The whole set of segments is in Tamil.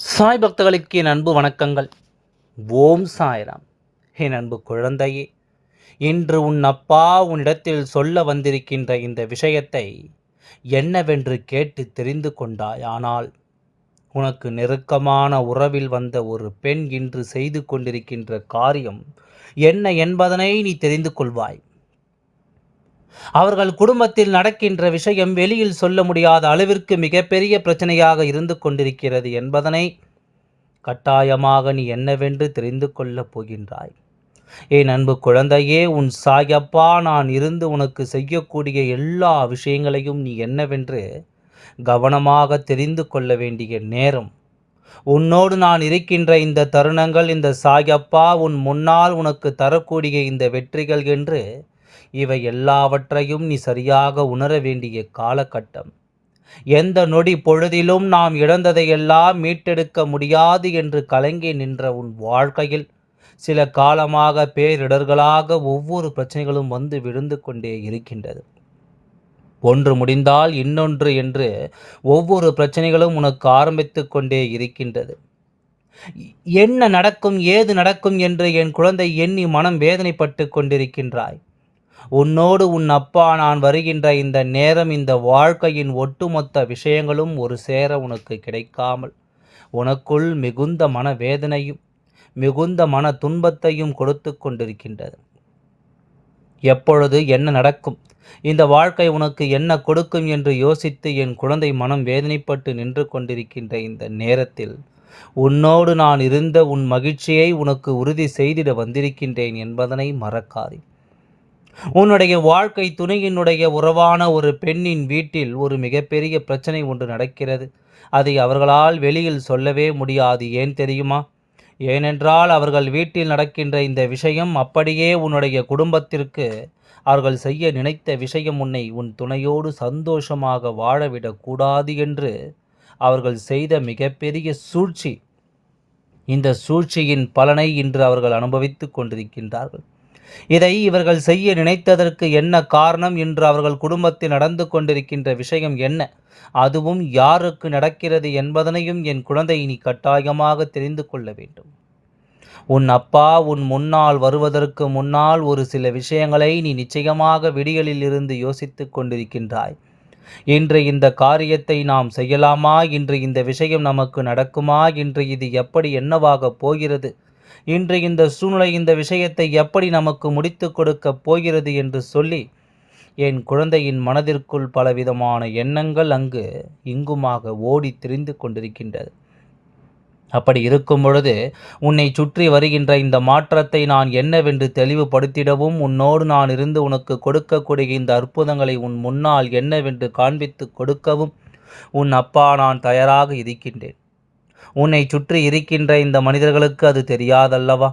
சாய் பக்தர்களுக்கு என் அன்பு வணக்கங்கள். ஓம் சாய்ராம். என் அன்பு குழந்தையே இன்று உன் அப்பா உன்னிடத்தில் சொல்ல வந்திருக்கின்ற இந்த விஷயத்தை என்னவென்று கேட்டு தெரிந்து கொண்டாய். ஆனால் உனக்கு நெருக்கமான உறவில் வந்த ஒரு பெண் இன்று செய்து கொண்டிருக்கின்ற காரியம் என்ன என்பதனை நீ தெரிந்து கொள்வாய். அவர்கள் குடும்பத்தில் நடக்கின்ற விஷயம் வெளியில் சொல்ல முடியாத அளவிற்கு மிகப்பெரிய பிரச்சனையாக இருந்து கொண்டிருக்கிறது என்பதனை கட்டாயமாக நீ என்னவென்று தெரிந்து கொள்ளப் போகின்றாய். ஏன் அன்பு குழந்தையே உன் சாயப்பா நான் இருந்து உனக்கு செய்யக்கூடிய எல்லா விஷயங்களையும் நீ என்னவென்று கவனமாக தெரிந்து கொள்ள வேண்டிய நேரம். உன்னோடு நான் இருக்கின்ற இந்த தருணங்கள் இந்த சாயப்பா உன் முன்னால் உனக்கு தரக்கூடிய இந்த வெற்றிகள் என்று இவை எல்லாவற்றையும் நீ சரியாக உணர வேண்டிய காலகட்டம். எந்த நொடி பொழுதிலும் நாம் இழந்ததையெல்லாம் மீட்டெடுக்க முடியாது என்று கலங்கி நின்ற உன் வாழ்க்கையில் சில காலமாக பேரிடர்களாக ஒவ்வொரு பிரச்சனைகளும் வந்து விழுந்து கொண்டே இருக்கின்றது. ஒன்று முடிந்தால் இன்னொன்று என்று ஒவ்வொரு பிரச்சனைகளும் உனக்கு ஆரம்பித்து கொண்டே இருக்கின்றது. என்ன நடக்கும் ஏது நடக்கும் என்று என் குழந்தை எண்ணி மனம் வேதனைப்பட்டு கொண்டிருக்கின்றாய். உன்னோடு உன் அப்பா நான் வருகின்ற இந்த நேரம் இந்த வாழ்க்கையின் ஒட்டுமொத்த விஷயங்களும் ஒரு சேர உனக்கு கிடைக்காமல் உனக்குள் மிகுந்த மன வேதனையும் மிகுந்த மன துன்பத்தையும் கொடுத்து கொண்டிருக்கின்றது. எப்பொழுது என்ன நடக்கும்? இந்த வாழ்க்கை உனக்கு என்ன கொடுக்கும் என்று யோசித்து என் குழந்தை மனம் வேதனைப்பட்டு நின்று கொண்டிருக்கின்ற இந்த நேரத்தில் உன்னோடு நான் இருந்த உன் மகிழ்ச்சியை உனக்கு உறுதி செய்திட வந்திருக்கின்றேன் என்பதனை மறக்காதே. உன்னுடைய வாழ்க்கை துணையினுடைய உறவான ஒரு பெண்ணின் வீட்டில் ஒரு மிகப்பெரிய பிரச்சனை ஒன்று நடக்கிறது. அதை அவர்களால் வெளியில் சொல்லவே முடியாது. ஏன் தெரியுமா? ஏனென்றால் அவர்கள் வீட்டில் நடக்கின்ற இந்த விஷயம் அப்படியே உன்னுடைய குடும்பத்திற்கு அவர்கள் செய்ய நினைத்த விஷயம் உன்னை உன் துணையோடு சந்தோஷமாக வாழவிடக்கூடாது என்று அவர்கள் செய்த மிகப்பெரிய சூழ்ச்சி. இந்த சூழ்ச்சியின் பலனை இன்று அவர்கள் அனுபவித்துக் கொண்டிருக்கின்றார்கள். இதை இவர்கள் செய்ய நினைத்ததற்கு என்ன காரணம் என்று அவர்கள் குடும்பத்தில் நடந்து கொண்டிருக்கின்ற விஷயம் என்ன? அதுவும் யாருக்கு நடக்கிறது என்பதனையும் என் குழந்தை நீ கட்டாயமாக தெரிந்து கொள்ள வேண்டும். உன் அப்பா உன் முன்னால் வருவதற்கு முன்னால் ஒரு சில விஷயங்களை நீ நிச்சயமாக விடிகளில் இருந்து யோசித்து கொண்டிருக்கின்றாய். இன்று இந்த காரியத்தை நாம் செய்யலாமா? இன்று இந்த விஷயம் நமக்கு நடக்குமா? இன்று இது எப்படி என்னவாக போகிறது? இன்று இந்த சூழ்நிலை இந்த விஷயத்தை எப்படி நமக்கு முடித்து கொடுக்கப் போகிறது என்று சொல்லி என் குழந்தையின் மனதிற்குள் பலவிதமான எண்ணங்கள் அங்கு இங்குமாக ஓடி திரிந்து கொண்டிருக்கின்றது. அப்படி இருக்கும் பொழுது உன்னை சுற்றி வருகின்ற இந்த மாற்றத்தை நான் என்னவென்று தெளிவுபடுத்திடவும் உன்னோடு நான் இருந்து உனக்கு கொடுக்கக்கூடிய இந்த அற்புதங்களை உன் முன்னால் என்னவென்று காண்பித்து கொடுக்கவும் உன் அப்பா நான் தயாராக இருக்கின்றேன். உன்னை சுற்றி இருக்கின்ற இந்த மனிதர்களுக்கு அது தெரியாதல்லவா?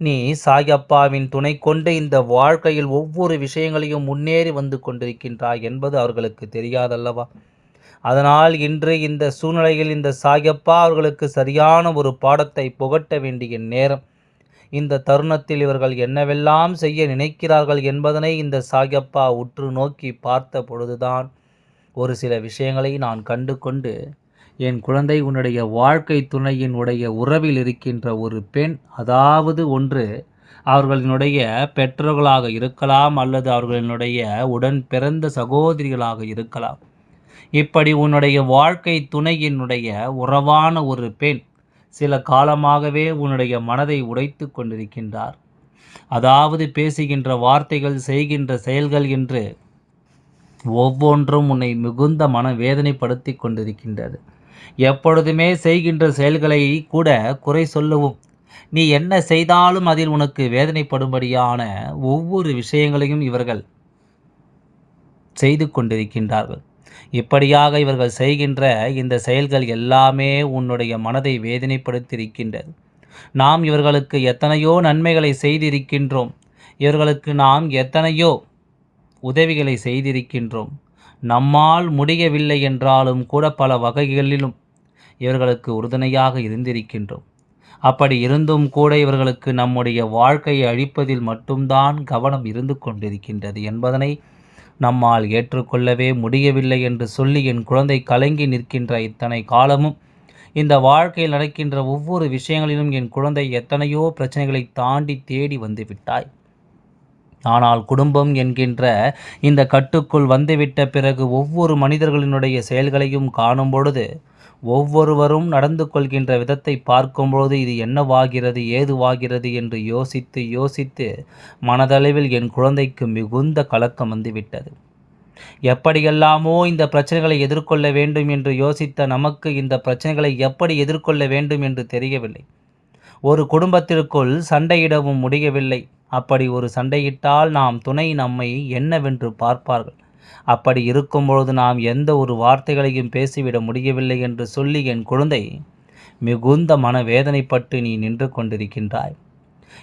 நீ சாயப்பாவின் துணை கொண்டு இந்த வாழ்க்கையில் ஒவ்வொரு விஷயங்களையும் முன்னேறி வந்து கொண்டிருக்கின்றாய் என்பது அவர்களுக்கு தெரியாதல்லவா? அதனால் இன்று இந்த சூழ்நிலையில் இந்த சாயப்பா அவர்களுக்கு சரியான ஒரு பாடத்தை புகட்ட வேண்டிய நேரம். இந்த தருணத்தில் இவர்கள் என்னவெல்லாம் செய்ய நினைக்கிறார்கள் என்பதனை இந்த சாயப்பா உற்று நோக்கி பார்த்த பொழுதுதான் ஒரு சில விஷயங்களை நான் கண்டு கொண்டு என் குழந்தை உன்னுடைய வாழ்க்கை துணையின் உடைய உறவில் இருக்கின்ற ஒரு பெண் அதாவது ஒன்று அவர்களினுடைய பெற்றோர்களாக இருக்கலாம் அல்லது அவர்களினுடைய உடன் பிறந்த சகோதரிகளாக இருக்கலாம். இப்படி உன்னுடைய வாழ்க்கை துணையினுடைய உறவான ஒரு பெண் சில காலமாகவே உன்னுடைய மனதை உடைத்து கொண்டிருக்கின்றார். அதாவது பேசுகின்ற வார்த்தைகள் செய்கின்ற செயல்கள் என்று ஒவ்வொன்றும் உன்னை மிகுந்த மன வேதனைப்படுத்தி கொண்டிருக்கின்றது. எப்பொழுதுமே செய்கின்ற செயல்களை கூட குறை சொல்லவும். நீ என்ன செய்தாலும் அதில் உனக்கு வேதனைப்படும்படியான ஒவ்வொரு விஷயங்களையும் இவர்கள் செய்து கொண்டிருக்கின்றார்கள். இப்படியாக இவர்கள் செய்கின்ற இந்த செயல்கள் எல்லாமே உன்னுடைய மனதை வேதனைப்படுத்தியிருக்கின்றது. நாம் இவர்களுக்கு எத்தனையோ நன்மைகளை செய்திருக்கின்றோம். இவர்களுக்கு நாம் எத்தனையோ உதவிகளை செய்திருக்கின்றோம். நம்மால் முடியவில்லை என்றாலும் கூட பல வகைகளிலும் இவர்களுக்கு உறுதுணையாக இருந்திருக்கின்றோம். அப்படி இருந்தும் கூட இவர்களுக்கு நம்முடைய வாழ்க்கையை அழிப்பதில் மட்டும்தான் கவனம் இருந்து கொண்டிருக்கின்றது என்பதனை நம்மால் ஏற்றுக்கொள்ளவே முடியவில்லை என்று சொல்லி என் குழந்தை கலங்கி நிற்கின்ற இத்தனை காலமும் இந்த வாழ்க்கையில் நடக்கின்ற ஒவ்வொரு விஷயங்களிலும் என் குழந்தை எத்தனையோ பிரச்சனைகளை தாண்டி தேடி வந்து விட்டாய். ஆனால் குடும்பம் என்கின்ற இந்த கட்டுக்குள் வந்துவிட்ட பிறகு ஒவ்வொரு மனிதர்களினுடைய செயல்களையும் காணும் பொழுது ஒவ்வொருவரும் நடந்து கொள்கின்ற விதத்தை பார்க்கும்போது இது என்னவாகிறது ஏதுவாகிறது என்று யோசித்து யோசித்து மனதளவில் என் குழந்தைக்கு மிகுந்த கலக்கம் வந்துவிட்டது. எப்படியெல்லாமோ இந்த பிரச்சனைகளை எதிர்கொள்ள வேண்டும் என்று யோசித்த நமக்கு இந்த பிரச்சனைகளை எப்படி எதிர்கொள்ள வேண்டும் என்று தெரியவில்லை. ஒரு குடும்பத்திற்குள் சண்டையிடவும் முடியவில்லை. அப்படி ஒரு சண்டையிட்டால் நாம் துணை நம்மை என்னவென்று பார்ப்பார்கள். அப்படி இருக்கும்பொழுது நாம் எந்த ஒரு வார்த்தைகளையும் பேசிவிட முடியவில்லை என்று சொல்லி என் குழந்தை மிகுந்த மனவேதனைப்பட்டு நீ நின்று கொண்டிருக்கின்றாய்.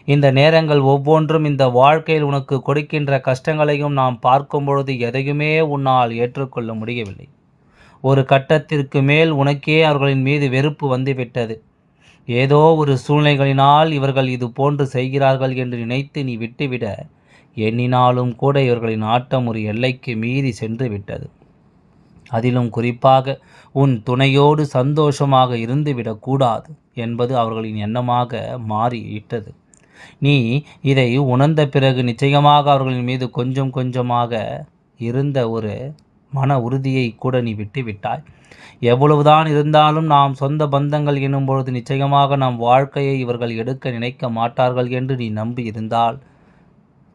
இந்த நேரங்கள் ஒவ்வொன்றும் இந்த வாழ்க்கையில் உனக்கு கொடுக்கின்ற கஷ்டங்களையும் நாம் பார்க்கும் பொழுது எதையுமே உன்னால் ஏற்றுக்கொள்ள முடியவில்லை. ஒரு கட்டத்திற்கு மேல் உனக்கே அவர்களின் மீது வெறுப்பு வந்துவிட்டது. ஏதோ ஒரு சூழ்நிலைகளினால் இவர்கள் இது போன்று செய்கிறார்கள் என்று நினைத்து நீ விட்டுவிட. எண்ணினாலும் கூட இவர்களின் ஆட்டம் ஒரு எல்லைக்கு மீறி சென்று விட்டது. அதிலும் குறிப்பாக உன் துணையோடு சந்தோஷமாக இருந்துவிடக்கூடாது என்பது அவர்களின் எண்ணமாக மாறிவிட்டது நீ இதை உணர்ந்த பிறகு நிச்சயமாக அவர்களின் மீது கொஞ்சம் கொஞ்சமாக இருந்த ஒரு மன உறுதியை கூட நீ விட்டுவிட்டாய். எவ்வளவுதான் இருந்தாலும் நாம் சொந்த பந்தங்கள் எனும் பொழுது நிச்சயமாக நம் வாழ்க்கையை இவர்கள் எடுக்க நினைக்க மாட்டார்கள் என்று நீ நம்பி இருந்தால்.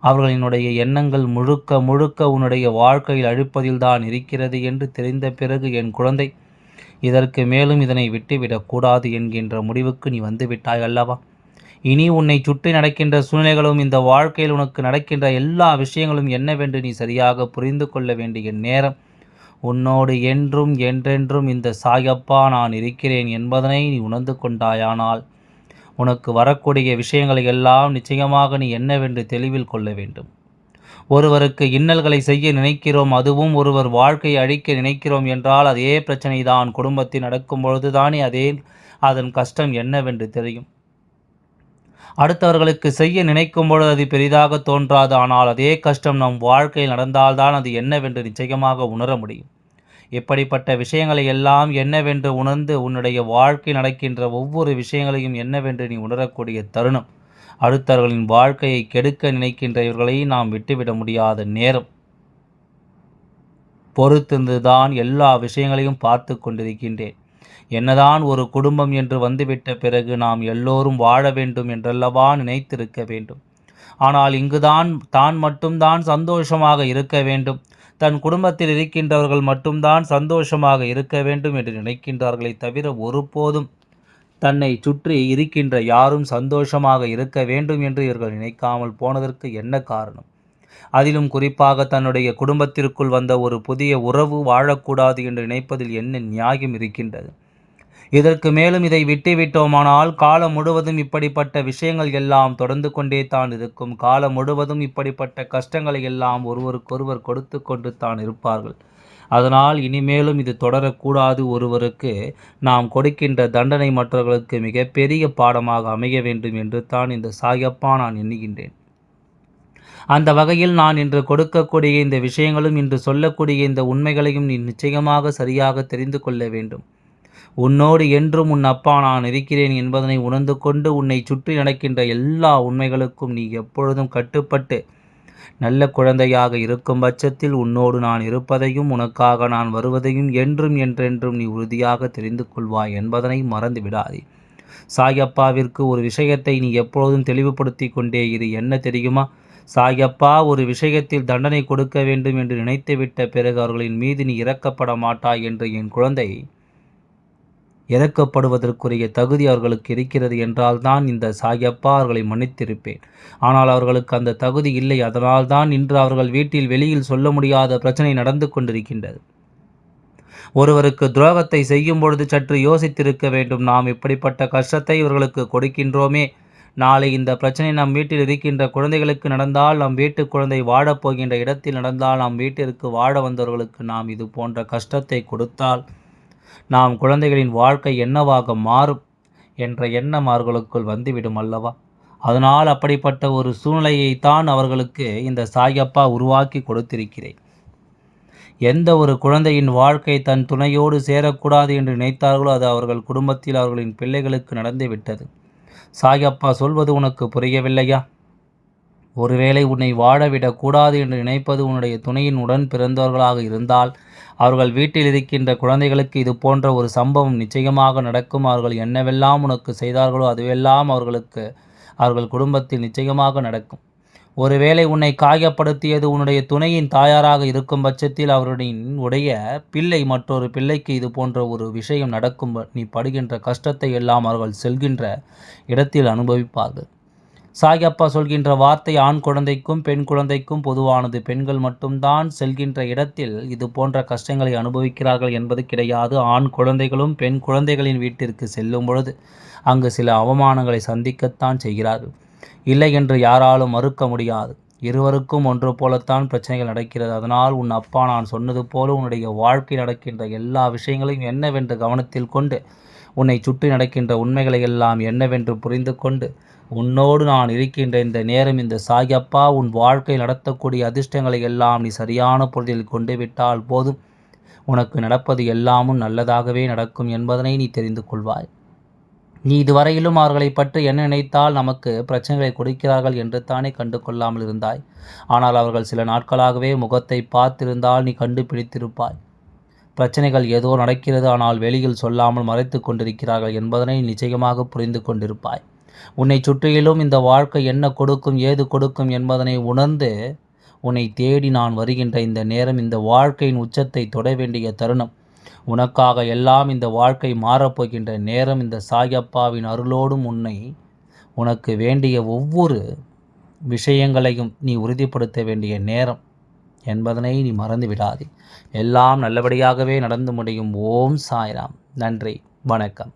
அவர்களினுடைய எண்ணங்கள் முழுக்க முழுக்க உன்னுடைய வாழ்க்கையில் அழிப்பதில்தான் இருக்கிறது என்று தெரிந்த பிறகு என் குழந்தை இதற்கு மேலும் இதனை விட்டுவிடக்கூடாது என்கின்ற முடிவுக்கு நீ வந்துவிட்டாய் அல்லவா? இனி உன்னை சுற்றி நடக்கின்ற சூழ்நிலைகளும் இந்த வாழ்க்கையில் உனக்கு நடக்கின்ற எல்லா விஷயங்களும் என்னவென்று நீ சரியாக புரிந்து கொள்ள வேண்டிய நேரம். உன்னோடு என்றும் என்றென்றும் இந்த சாயப்பா நான் இருக்கிறேன் என்பதனை நீ உணர்ந்து கொண்டாயானால் உனக்கு வரக்கூடிய விஷயங்களை எல்லாம் நிச்சயமாக நீ என்னவென்று தெளிவில் கொள்ள வேண்டும். ஒருவருக்கு இன்னல்களை செய்ய நினைக்கிறோம் அதுவும் ஒருவர் வாழ்க்கையை அழிக்க நினைக்கிறோம் என்றால் அதே பிரச்சனை தான் குடும்பத்தில் நடக்கும் பொழுதுதானே அதே அதன் கஷ்டம் என்னவென்று தெரியும். அடுத்தவர்களுக்கு செய்ய நினைக்கும் பொழுது அது பெரிதாக தோன்றாது. ஆனால் அதே கஷ்டம் நம் வாழ்க்கையில் நடந்தால்தான் அது என்னவென்று நிச்சயமாக உணர முடியும். இப்படிப்பட்ட விஷயங்களை எல்லாம் என்னவென்று உணர்ந்து உன்னுடைய வாழ்க்கை நடக்கின்ற ஒவ்வொரு விஷயங்களையும் என்னவென்று நீ உணரக்கூடிய தருணம். அடுத்தவர்களின் வாழ்க்கையை கெடுக்க நினைக்கின்ற இவர்களை நாம் விட்டுவிட முடியாத நேரம். பொறுத்திருந்துதான் எல்லா விஷயங்களையும் பார்த்து கொண்டிருக்கின்றேன். என்னதான் ஒரு குடும்பம் என்று வந்துவிட்ட பிறகு நாம் எல்லோரும் வாழ வேண்டும் என்றல்லவா நினைத்திருக்க வேண்டும். ஆனால் இங்குதான் தான் மட்டும்தான் சந்தோஷமாக இருக்க வேண்டும். தன் குடும்பத்தில் இருக்கின்றவர்கள் மட்டும்தான் சந்தோஷமாக இருக்க வேண்டும் என்று நினைக்கின்றார்களே தவிர ஒருபோதும் தன்னை சுற்றி இருக்கின்ற யாரும் சந்தோஷமாக இருக்க வேண்டும் என்று இவர்கள் நினைக்காமல் போனதற்கு என்ன காரணம்? அதிலும் குறிப்பாக தன்னுடைய குடும்பத்திற்குள் வந்த ஒரு புதிய உறவு வாழக்கூடாது என்று நினைப்பதில் என்ன நியாயம் இருக்கின்றது? இதற்கு மேலும் இதை விட்டுவிட்டோமானால் காலம் முழுவதும் இப்படிப்பட்ட விஷயங்கள் எல்லாம் தொடர்ந்து கொண்டே தான் இருக்கும். காலம் முழுவதும் இப்படிப்பட்ட கஷ்டங்களை எல்லாம் ஒருவருக்கொருவர் கொடுத்து கொண்டு தான் இருப்பார்கள். அதனால் இனிமேலும் இது தொடரக்கூடாது ஒருவருக்கு. நாம் கொடுக்கின்ற தண்டனை மற்றவர்களுக்கு மிகப்பெரிய பாடமாக அமைய வேண்டும் என்று தான் இந்த சாயப்பா நான் எண்ணுகின்றேன். அந்த வகையில் நான் இன்று கொடுக்கக்கூடிய இந்த விஷயங்களும் இன்று சொல்லக்கூடிய இந்த உண்மைகளையும் நீ நிச்சயமாக சரியாக தெரிந்து கொள்ள வேண்டும். உன்னோடு என்றும் உன் அப்பா நான் இருக்கிறேன் என்பதனை உணர்ந்து கொண்டு உன்னை சுற்றி நடக்கின்ற எல்லா உண்மைகளுக்கும் நீ எப்பொழுதும் கட்டுப்பட்டு நல்ல குழந்தையாக இருக்கும் பட்சத்தில் உன்னோடு நான் இருப்பதையும் உனக்காக நான் வருவதையும் என்றும் என்றென்றும் நீ உறுதியாக தெரிந்து கொள்வாய் என்பதனை மறந்து விடாதே. சாயப்பாவிற்கு ஒரு விஷயத்தை நீ எப்பொழுதும் தெளிவுபடுத்தி கொண்டே இரு. என்ன தெரியுமா? சாயப்பா ஒரு விஷயத்தில் தண்டனை கொடுக்க வேண்டும் என்று நினைத்துவிட்ட பிறகு அவர்களின் மீது நீ இறக்கப்பட மாட்டாய் என்று என் குழந்தை இறக்கப்படுவதற்குரிய தகுதி அவர்களுக்கு இருக்கிறது என்றால் தான் இந்த சாயப்பா அவர்களை மன்னித்திருப்பேன். ஆனால் அவர்களுக்கு அந்த தகுதி இல்லை. அதனால் தான் இன்று அவர்கள் வீட்டில் வெளியில் சொல்ல முடியாத பிரச்சனை நடந்து கொண்டிருக்கின்றது. ஒருவருக்கு துரோகத்தை செய்யும் பொழுது சற்று யோசித்திருக்க வேண்டும். நாம் இப்படிப்பட்ட கஷ்டத்தை இவர்களுக்கு கொடுக்கின்றோமே. நாளை இந்த பிரச்சனை நம் வீட்டில் இருக்கின்ற குழந்தைகளுக்கு நடந்தால் நம் வீட்டு குழந்தை வாழப்போகின்ற இடத்தில் நடந்தால் நம் வீட்டிற்கு வாழ வந்தவர்களுக்கு நாம் இது போன்ற கஷ்டத்தை கொடுத்தால் நாம் குழந்தைகளின் வாழ்க்கை என்னவாக மாறும் என்ற எண்ணம் அவர்களுக்குள் வந்துவிடும் அல்லவா? அதனால் அப்படிப்பட்ட ஒரு சூழ்நிலையைத்தான் அவர்களுக்கு இந்த சாயப்பா உருவாக்கி கொடுத்திருக்கிறேன். எந்த ஒரு குழந்தையின் வாழ்க்கை தன் துணையோடு சேரக்கூடாது என்று நினைத்தார்களோ அது அவர்கள் குடும்பத்தில் அவர்களின் பிள்ளைகளுக்கு நடந்து விட்டது சாயப்பா சொல்வது உனக்கு புரியவில்லையா? ஒருவேளை உன்னை வாழவிடக்கூடாது என்று நினைப்பது உன்னுடைய துணையின் உடன் பிறந்தவர்களாக இருந்தால் அவர்கள் வீட்டில் இருக்கின்ற குழந்தைகளுக்கு இது போன்ற ஒரு சம்பவம் நிச்சயமாக நடக்கும். அவர்கள் என்னவெல்லாம் உனக்கு செய்தார்களோ அதுவெல்லாம் அவர்களுக்கு அவர்கள் குடும்பத்தில் நிச்சயமாக நடக்கும். ஒருவேளை உன்னை காயப்படுத்தியது உன்னுடைய துணையின் தாயாராக இருக்கும் பட்சத்தில் அவருடைய உடைய பிள்ளை மற்றொரு பிள்ளைக்கு இது போன்ற ஒரு விஷயம் நடக்கும். நீ படுகின்ற கஷ்டத்தை எல்லாம் அவர்கள் செல்கின்ற இடத்தில் அனுபவிப்பார்கள். சாயப்பா சொல்கின்ற வார்த்தை ஆண் குழந்தைக்கும் பெண் குழந்தைக்கும் பொதுவானது. பெண்கள் மட்டும்தான் செல்கின்ற இடத்தில் இது போன்ற கஷ்டங்களை அனுபவிக்கிறார்கள் என்பது கிடையாது. ஆண் குழந்தைகளும் பெண் குழந்தைகளின் வீட்டிற்கு செல்லும் பொழுது அங்கு சில அவமானங்களை சந்திக்கத்தான் செய்கிறார்கள். இல்லை என்று யாராலும் மறுக்க முடியாது. இருவருக்கும் ஒன்று போலத்தான் பிரச்சனைகள் நடக்கிறது. அதனால் உன் அப்பா நான் சொன்னது போல உன்னுடைய வாழ்க்கை நடக்கின்ற எல்லா விஷயங்களையும் என்னவென்று கவனத்தில் கொண்டு உன்னை சுற்றி நடக்கின்ற உண்மைகளை எல்லாம் என்னவென்று புரிந்து கொண்டு உன்னோடு நான் இருக்கின்ற இந்த நேரம் இந்த சாயப்பா உன் வாழ்க்கை நடத்தக்கூடிய அதிர்ஷ்டங்களை எல்லாம் நீ சரியான பொருளில் கொண்டு விட்டால் போதும். உனக்கு நடப்பது எல்லாமும் நல்லதாகவே நடக்கும் என்பதனை நீ தெரிந்து கொள்வாய். நீ இதுவரையிலும் அவர்களை பற்றி என்ன நினைத்தால் நமக்கு பிரச்சனைகளை கொடுக்கிறார்கள் என்று தானே கண்டு கொள்ளாமல் இருந்தாய். ஆனால் அவர்கள் சில நாட்களாகவே முகத்தை பார்த்திருந்தால் நீ கண்டுபிடித்திருப்பாய். பிரச்சனைகள் ஏதோ நடக்கிறது ஆனால் வெளியில் சொல்லாமல் மறைத்து கொண்டிருக்கிறார்கள் என்பதனை நிச்சயமாக புரிந்து கொண்டிருப்பாய். உன்னை சுற்றியிலும் இந்த வாழ்க்கை என்ன கொடுக்கும் ஏது கொடுக்கும் என்பதனை உணர்ந்து உன்னை தேடி நான் வருகின்ற இந்த நேரம் இந்த வாழ்க்கையின் உச்சத்தை தொட வேண்டிய தருணம். உனக்காக எல்லாம் இந்த வாழ்க்கை மாறப்போகின்ற நேரம் இந்த சாயப்பாவின் அருளோடும் உன்னை உனக்கு வேண்டிய ஒவ்வொரு விஷயங்களையும் நீ உறுதிப்படுத்த வேண்டிய நேரம் என்பதனை நீ மறந்து விடாதே. எல்லாம் நல்லபடியாகவே நடந்து முடியும். ஓம் சாய்ராம். நன்றி. வணக்கம்.